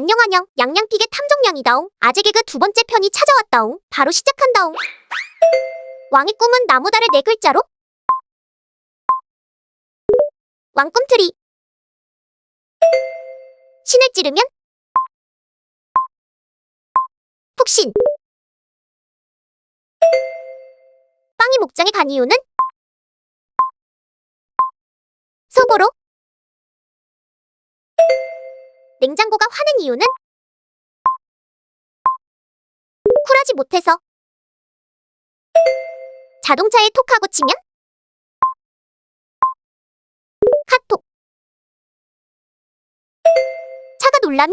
안녕 안녕. 양양픽의 탐정냥이다옹. 아재 개그 두 번째 편이 찾아왔다옹. 바로 시작한다옹. 왕의 꿈은 나무다를 네 글자로? 왕꿈틀이. 신을 찌르면? 푹신. 빵이 목장에 간 이유는? 속으로 냉장고가 화낸 이유는? 쿨하지 못해서. 자동차에 톡하고 치면? 카톡. 차가 놀라면?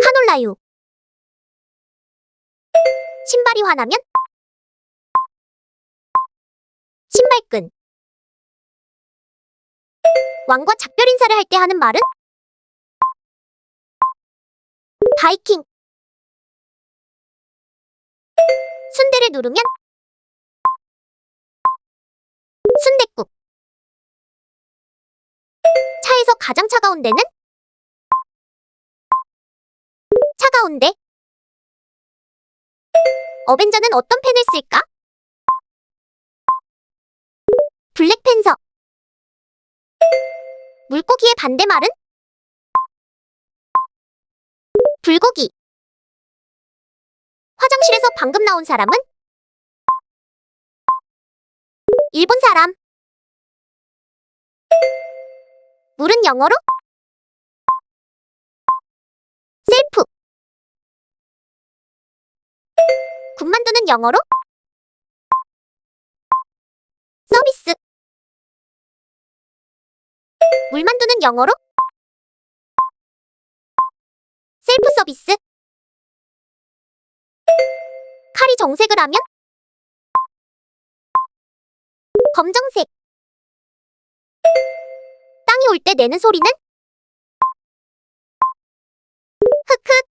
카놀라유 신발이 화나면? 신발끈 왕과 작별 인사를 할 때 하는 말은? 바이킹. 순대를 누르면? 순댓국. 차에서 가장 차가운 데는? 차가운 데. 어벤져는 어떤 펜을 쓸까? 블랙팬서 물고기의 반대말은? 불고기. 화장실에서 방금 나온 사람은? 일본 사람. 물은 영어로? 셀프. 군만두는 영어로? 물만두는 영어로? 셀프 서비스. 칼이 정색을 하면? 검정색. 땅이 올 때 내는 소리는? 흑흑.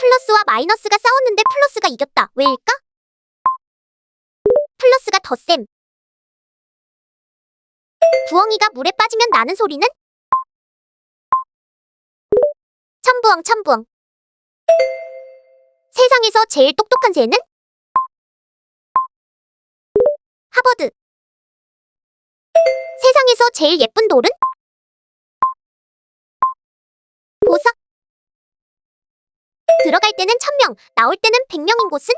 플러스와 마이너스가 싸웠는데 플러스가 이겼다. 왜일까? 플러스가 더 셈. 부엉이가 물에 빠지면 나는 소리는? 첨부엉 첨부엉 세상에서 제일 똑똑한 새는? 하버드 세상에서 제일 예쁜 돌은? 보석 들어갈 때는 천명, 나올 때는 백명인 곳은?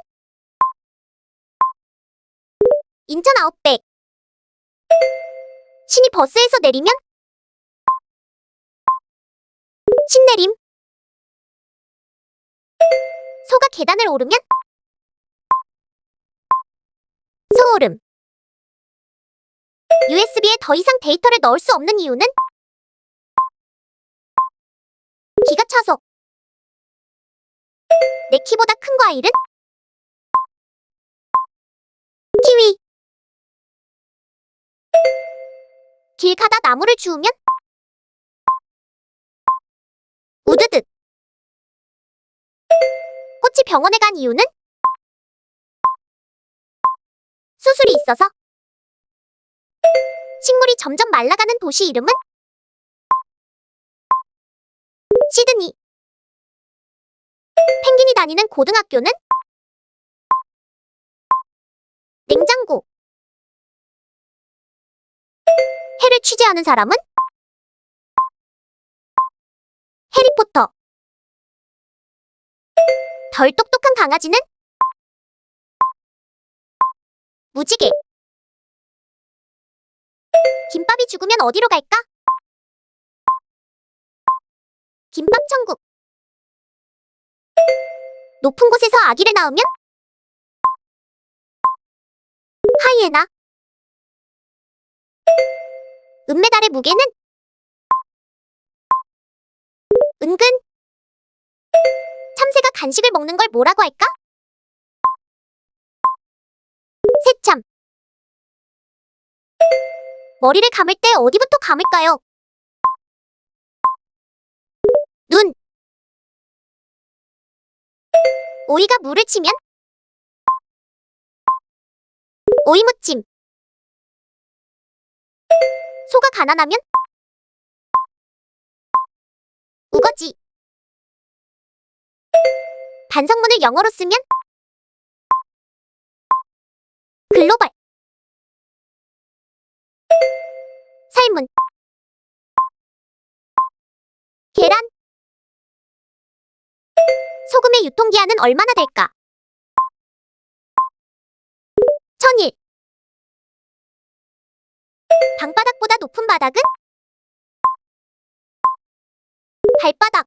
인천 아웃백 신이 버스에서 내리면? 신내림. 소가 계단을 오르면? 소오름. USB에 더 이상 데이터를 넣을 수 없는 이유는? 기가 차서. 내 키보다 큰 과일은? 길 가다 나무를 주우면? 우드득. 꽃이 병원에 간 이유는? 수술이 있어서. 식물이 점점 말라가는 도시 이름은? 시드니. 펭귄이 다니는 고등학교는? 취재하는 사람은? 해리포터. 덜 똑똑한 강아지는? 무지개. 김밥이 죽으면 어디로 갈까? 김밥 천국. 높은 곳에서 아기를 낳으면? 하이에나. 은메달의 무게는? 은근. 참새가 간식을 먹는 걸 뭐라고 할까? 새참. 머리를 감을 때 어디부터 감을까요? 눈. 오이가 물을 치면? 오이무침. 소가 가난하면? 우거지. 반성문을 영어로 쓰면? 글로벌. 설문. 계란. 소금의 유통기한은 얼마나 될까? 천일. 방바닥 높은 바닥은? 발바닥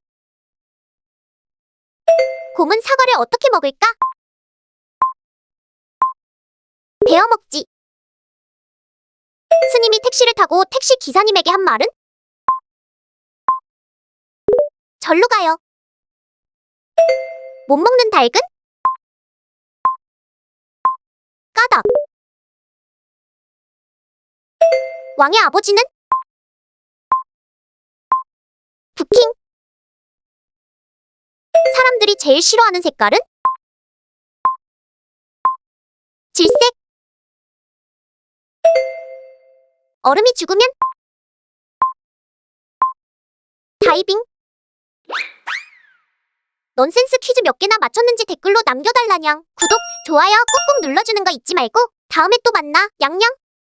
곰은 사과를 어떻게 먹을까? 베어 먹지. 스님이 택시를 타고 택시 기사님에게 한 말은? 절로 가요. 못 먹는 닭은? 왕의 아버지는? 부킹. 사람들이 제일 싫어하는 색깔은? 질색. 얼음이 죽으면? 다이빙. 넌센스 퀴즈 몇 개나 맞췄는지 댓글로 남겨달라냥. 구독, 좋아요 꾹꾹 눌러주는 거 잊지 말고 다음에 또 만나. 양양.